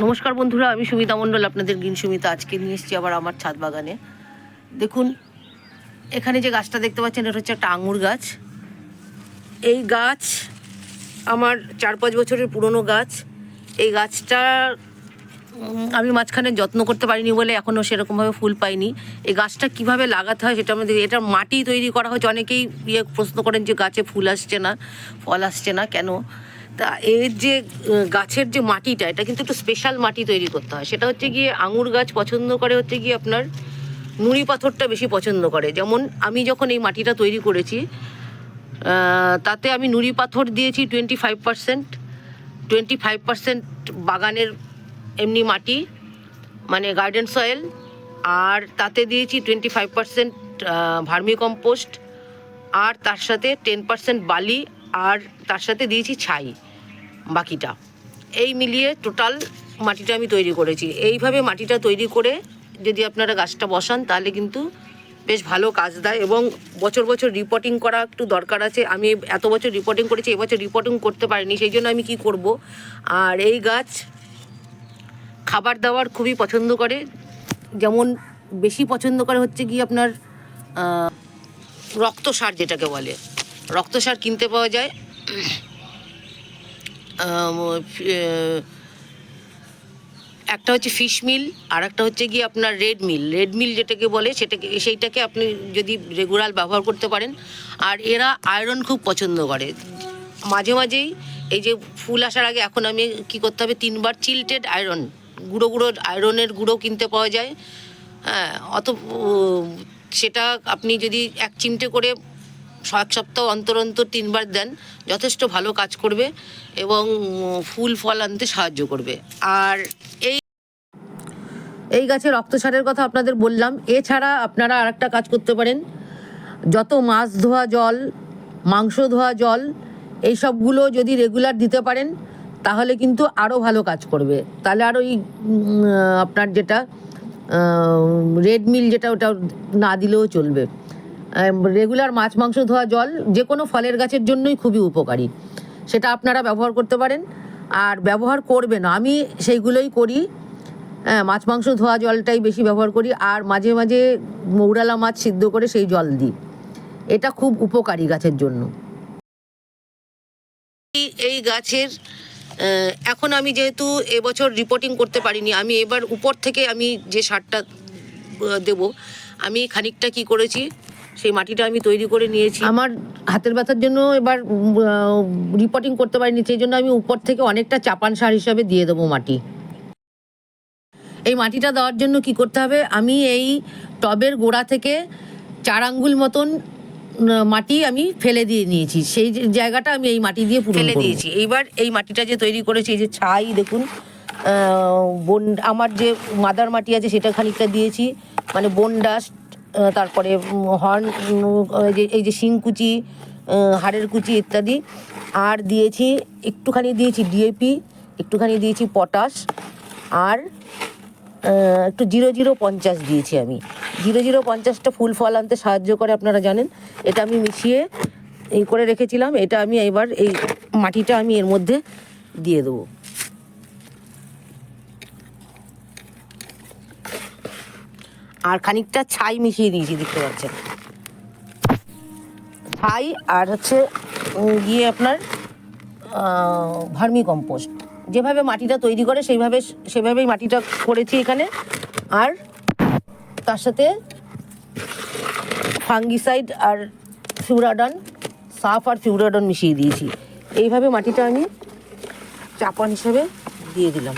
নমস্কার বন্ধুরা, আমি সুমিতা মণ্ডল, আপনাদের গ্রিন সুমিতা। আজকে নিয়ে এসেছি আবার আমার ছাদ বাগানে। দেখুন, এখানে যে গাছটা দেখতে পাচ্ছেন, এটা হচ্ছে একটা আঙুর গাছ। এই গাছ আমার চার পাঁচ বছরের পুরনো গাছ। এই গাছটা আমি মাঝখানে যত্ন করতে পারিনি বলে এখনও সেরকমভাবে ফুল পাইনি। এই গাছটা কীভাবে লাগাতে হয় সেটা আমাদের এটা মাটি তৈরি করা হয়েছে। অনেকেই ইয়ে প্রশ্ন করেন যে গাছে ফুল আসছে না, ফল আসছে না, কেন? তা এর যে গাছের যে মাটিটা, এটা কিন্তু একটু স্পেশাল মাটি তৈরি করতে হয়। সেটা হচ্ছে গিয়ে আঙুর গাছ পছন্দ করে হচ্ছে গিয়ে আপনার নুড়ি পাথরটা বেশি পছন্দ করে। যেমন আমি যখন এই মাটিটা তৈরি করেছি তাতে আমি নুড়ি পাথর দিয়েছি twenty five percent twenty five percent বাগানের এমনি মাটি মানে গার্ডেন সয়েল আর তাতে দিয়েছি twenty five percent vermicompost আর তার সাথে টেন পার্সেন্ট বালি, আর তার সাথে দিয়েছি ছাই। বাকিটা। এই মিলিয়ে টোটাল মাটিটা আমি তৈরি করেছি। এইভাবে মাটিটা তৈরি করে যদি আপনারা গাছটা বসান, তাহলে কিন্তু বেশ ভালো কাজ দেয় এবং বছর বছর রিপোর্টিং করা একটু দরকার আছে। আমি এত বছর রিপোর্টিং করেছি, এবছর রিপোর্টিং করতে পারিনি, সেই জন্য আমি কি করব? আর এই গাছ খাবার দাবার খুবই পছন্দ করে। যেমন বেশি পছন্দ করে হচ্ছে কি আপনার রক্ত সার যেটাকে বলে। রক্ত সার কিনতে পাওয়া যায়। একটা হচ্ছে ফিশ মিল আর একটা হচ্ছে গিয়ে আপনার রেড মিল রেড মিল যেটাকে বলে, সেটাকে, সেইটাকে আপনি যদি রেগুলার ব্যবহার করতে পারেন। আর এরা আয়রন খুব পছন্দ করে। মাঝে মাঝেই এই যে ফুল আসার আগে এখন আমি কি করতে হবে, তিনবার চিল্টেড আয়রন গুঁড়ো গুঁড়ো আয়রনের গুঁড়ো কিনতে পাওয়া যায়। হ্যাঁ অত সেটা আপনি যদি এক চিমটে করে এক সপ্তাহ অন্তর অন্তর তিনবার দেন, যথেষ্ট ভালো কাজ করবে এবং ফুল ফল আনতে সাহায্য করবে। আর এই এই গাছের রক্তসারের কথা আপনাদের বললাম। এছাড়া আপনারা আরেকটা কাজ করতে পারেন। যত মাছ ধোয়া জল, মাংস ধোয়া জল, এই সবগুলো যদি রেগুলার দিতে পারেন, তাহলে কিন্তু আরও ভালো কাজ করবে। তাহলে আর ওই আপনার যেটা রেড মিল যেটা ওটা না দিলেও চলবে। রেগুলার মাছ, মাংস ধোয়া জল যে কোনো ফলের গাছের জন্যই খুবই উপকারী। সেটা আপনারা ব্যবহার করতে পারেন। আর ব্যবহার করবেন আমি সেইগুলোই করি। হ্যাঁ মাছ, মাংস ধোয়া জলটাই বেশি ব্যবহার করি। আর মাঝে মাঝে মৌরালা মাছ সিদ্ধ করে সেই জল দিই। এটা খুব উপকারী গাছের জন্য। এই- গাছের এখন আমি যেহেতু এবছর রিপোর্টিং করতে পারিনি, আমি এবার উপর থেকে আমি যে সারটা দেব, আমি খানিকটা কি করেছি সেই মাটিটা আমি তৈরি করে নিয়েছি। আমার হাতের ব্যথার জন্য এবার রিপোর্টিং করতে পারিনি সেই জন্য আমি উপর থেকে অনেকটা চাপান সার হিসাবে দিয়ে দেবো মাটি। এই মাটিটা দেওয়ার জন্য কি করতে হবে? আমি এই টবের গোড়া থেকে চার আঙ্গুল মতন মাটি আমি ফেলে দিয়ে নিয়েছি। সেই জায়গাটা আমি এই মাটি দিয়ে ফেলে দিয়েছি। এইবার এই মাটিটা যে তৈরি করেছি এই যে ছাই দেখুন বন আমার যে মাদার মাটি আছে সেটা খানিকটা দিয়েছি। মানে বন ডাস্ট তারপরে হর্ন যে, এই যে শিংকুচি হাড়ের কুচি ইত্যাদি। আর দিয়েছি, একটুখানি দিয়েছি ডিএপি একটুখানি দিয়েছি পটাশ, আর একটু জিরো জিরো পঞ্চাশ দিয়েছি আমি। জিরো জিরো পঞ্চাশটা ফুল ফল আনতে সাহায্য করে, আপনারা জানেন। এটা আমি মিশিয়ে এই করে রেখেছিলাম। এটা আমি এবার এই মাটিটা আমি এর মধ্যে দিয়ে দেবো। আর খানিকটা ছাই মিশিয়ে দিয়েছি, দেখতে পাচ্ছেন। ছাই আর হচ্ছে গিয়ে আপনার ভার্মি কম্পোস্ট যেভাবে মাটিটা তৈরি করে, সেইভাবে, সেভাবেই মাটিটা করেছি এখানে। আর তার সাথে ফাঙ্গিসাইড আর ফিউরাডন, সাফ আর ফিউরাডন মিশিয়ে দিয়েছি। এইভাবে মাটিটা আমি চাপান হিসেবে দিয়ে দিলাম।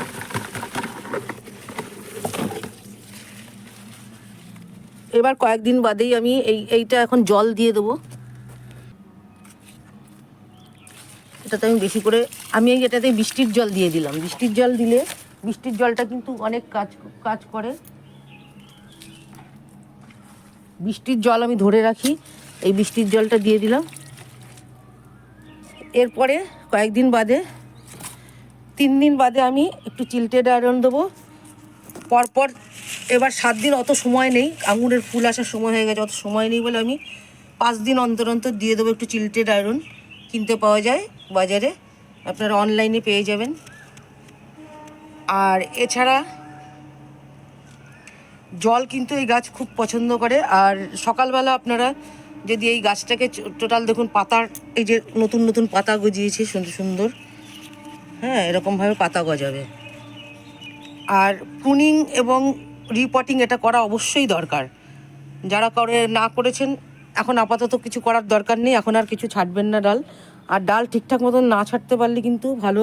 এবার কয়েকদিন বাদেই আমি এই, এইটা এখন জল দিয়ে দেবো। এটাতে আমি বেশি করে, আমি এই এটাতে বৃষ্টির জল দিয়ে দিলাম। বৃষ্টির জল দিলে, বৃষ্টির জলটা কিন্তু অনেক কাজ কাজ করে। বৃষ্টির জল আমি ধরে রাখি, এই বৃষ্টির জলটা দিয়ে দিলাম। এরপরে কয়েকদিন বাদে, তিন দিন বাদে আমি একটু চিলটেড আয়রন দেবো। পরপর এবার সাত দিন অত সময় নেই, আঙুরের ফুল আসার সময় হয়ে গেছে, অত সময় নেই বলে আমি পাঁচ দিন অন্তর অন্তর দিয়ে দেবো একটু চিলটেড আয়রন, কিনতে পাওয়া যায় বাজারে, আপনারা অনলাইনে পেয়ে যাবেন। আর এছাড়া জল কিন্তু এই গাছ খুব পছন্দ করে, আর সকালবেলা আপনারা যদি এই গাছটাকে টোটাল দেখুন পাতার, এই যে নতুন নতুন পাতা গজিয়েছে, সুন্দর সুন্দর হ্যাঁ এরকমভাবে পাতা গজাবে। আর প্রুনিং এবং রিপটিং এটা করা অবশ্যই দরকার। যারা করে, না করেছেন, এখন আপাতত কিছু করার দরকার নেই, এখন আর কিছু ছাড়বেন না ডাল। আর ডাল ঠিকঠাক মতন না ছাড়তে পারলে কিন্তু ভালো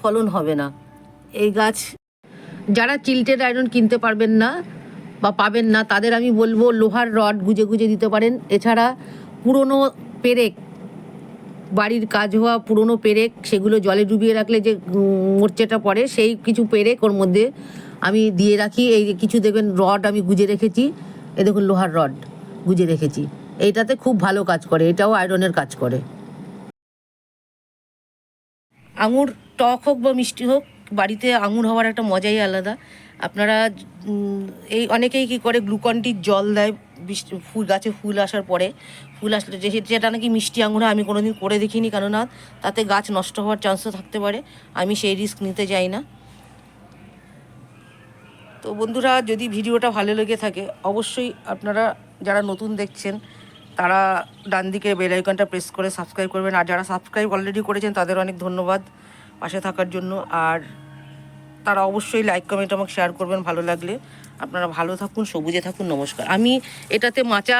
ফলন হবে না। এই গাছ যারা চিলটেড আয়রন কিনতে পারবেন না বা পাবেন না, তাদের আমি বলব লোহার রড গুজে গুজে দিতে পারেন। এছাড়া পুরনো পেরেক, বাড়ির কাজ হওয়া পুরনো পেরেক, সেগুলো জলে ডুবিয়ে রাখলে যে মোর্চেটা পড়ে, সেই কিছু পেরেক ওর মধ্যে আমি দিয়ে রাখি, এই কিছু দেখবেন রড আমি গুজে রেখেছি এ দেখুন লোহার রড গুজে রেখেছি। এইটাতে খুব ভালো কাজ করে, এটাও আয়রনের কাজ করে। আঙুর টক হোক বা মিষ্টি হোক, বাড়িতে আঙুর হওয়ার একটা মজাই আলাদা। আপনারা এই অনেকেই কি করে গ্লুকনটির জল দেয় ফুল, গাছে ফুল আসার পরে, ফুল আসলে যেটা নাকি মিষ্টি আঙুর আমি কোনোদিন করে দেখিনি, কেননা তাতে গাছ নষ্ট হওয়ার চান্সও থাকতে পারে, আমি সেই রিস্ক নিতে যাই না। তো বন্ধুরা, যদি ভিডিওটা ভালো লেগে থাকে, অবশ্যই আপনারা যারা নতুন দেখছেন, তারা ডান দিকে বেল আইকনটা প্রেস করে সাবস্ক্রাইব করবেন। আর যারা সাবস্ক্রাইব অলরেডি করেছেন, তাদের অনেক ধন্যবাদ পাশে থাকার জন্য। আর তারা অবশ্যই লাইক কমেন্ট আমাকে শেয়ার করবেন ভালো লাগলে। আপনারা ভালো থাকুন, সবুজে থাকুন, নমস্কার। আমি এটাতে মাচা,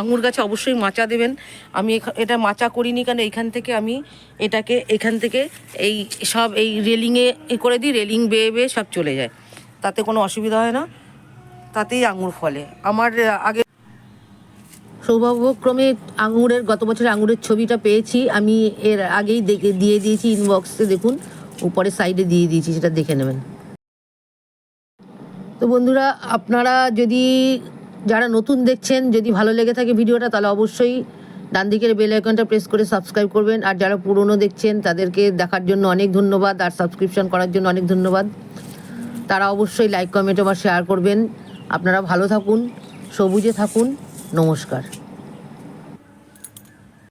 আঙুর গাছে অবশ্যই মাচা দেবেন। আমি এটা মাচা করিনি কেন, এখান থেকে আমি এটাকে, এখান থেকে এই সব, এই রেলিংয়ে করে দিই রেলিং বেয়ে বেয়ে সব চলে যায়। তাতে কোনো অসুবিধা হয় না। তাতেই আঙুর ফলে। আমার আগে সৌভাগ্যক্রমে আঙুরের, গত বছর আঙুরের ছবিটা পেয়েছি। আমি এর আগেই দেখে, দিয়ে দিয়েছি ইনবক্সে দেখুন। উপরে সাইডে দিয়ে দিয়েছি, সেটা দেখে নেবেন। তো বন্ধুরা, আপনারা যদি যারা নতুন দেখছেন, যদি ভালো লেগে থাকে ভিডিওটা, তাহলে অবশ্যই ডান দিকের বেল আইকনটা প্রেস করে সাবস্ক্রাইব করবেন। আর যারা পুরনো দেখছেন, তাদেরকে দেখার জন্য অনেক ধন্যবাদ। আর সাবস্ক্রিপশন করার জন্য অনেক ধন্যবাদ। তারা অবশ্যই লাইক কমেন্ট আমার শেয়ার করবেন। আপনারা ভালো থাকুন সবুজে থাকুন। নমস্কার।